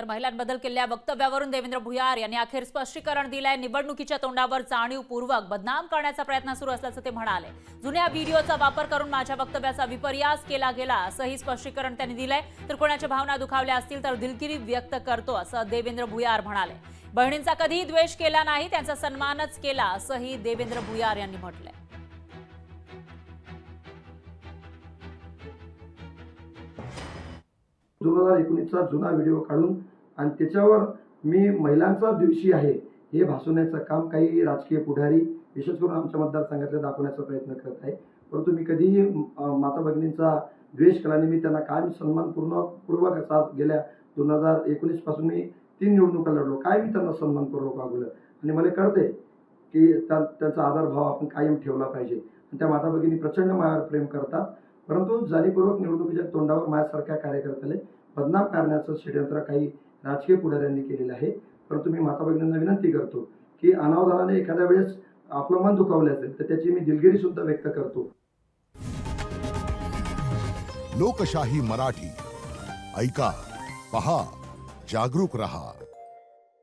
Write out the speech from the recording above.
तर महिलांबद्दल केलेल्या वक्तव्यावरून देवेंद्र भुयार यांनी अखेर स्पष्टीकरण दिलंय. निवडणुकीच्या तोंडावर जाणीवपूर्वक बदनाम करण्याचा प्रयत्न सुरू असल्याचं ते म्हणाले. जुन्या व्हिडिओचा वापर करून माझ्या वक्तव्याचा विपर्यास केला गेला असंही स्पष्टीकरण त्यांनी दिलंय. तर कोणाच्या भावना दुखावल्या असतील तर दिलगिरी व्यक्त करतो असं देवेंद्र भुयार म्हणाले. बहिणींचा कधीही द्वेष केला नाही त्यांचा सन्मानच केला असंही देवेंद्र भुयार यांनी म्हटलंय. दोन हजार एकोणीसचा जुना व्हिडिओ काढून आणि त्याच्यावर मी महिलांचा दिवशी आहे हे भासवण्याचं काम काही राजकीय पुढारी विशेष करून आमच्या मतदारसंघातल्या दाखवण्याचा प्रयत्न करत आहे. परंतु मी कधीही माता भगिनींचा द्वेष केला मी त्यांना कायम सन्मानपूर्णपूर्वक असा गेल्या दोन हजार एकोणीसपासून मी तीन निवडणुका लढलो. काय मी त्यांना सन्मानपूर्वक वागवलं? आणि मला कळते की त्या त्यांचा आदरभाव आपण कायम ठेवला पाहिजे. आणि त्या माता भगिनी प्रचंड माझ्यावर प्रेम करतात. परंतु जाणीवपूर्वक निवडणुकीच्या तोंडावर माझ्यासारख्या कार्यकर्त्याला बदनाम करण्याचं षडयंत्र काही राजकीय पुढाऱ्यांनी केलेलं आहे. परंतु मी माता भगिनींना विनंती करतो की अनावधानाने एखाद्या वेळेस आपलं मन दुखावलं असेल तर त्याची मी दिलगिरी सुद्धा व्यक्त करतो. लोकशाही मराठी. ऐका पहा जागरूक रहा.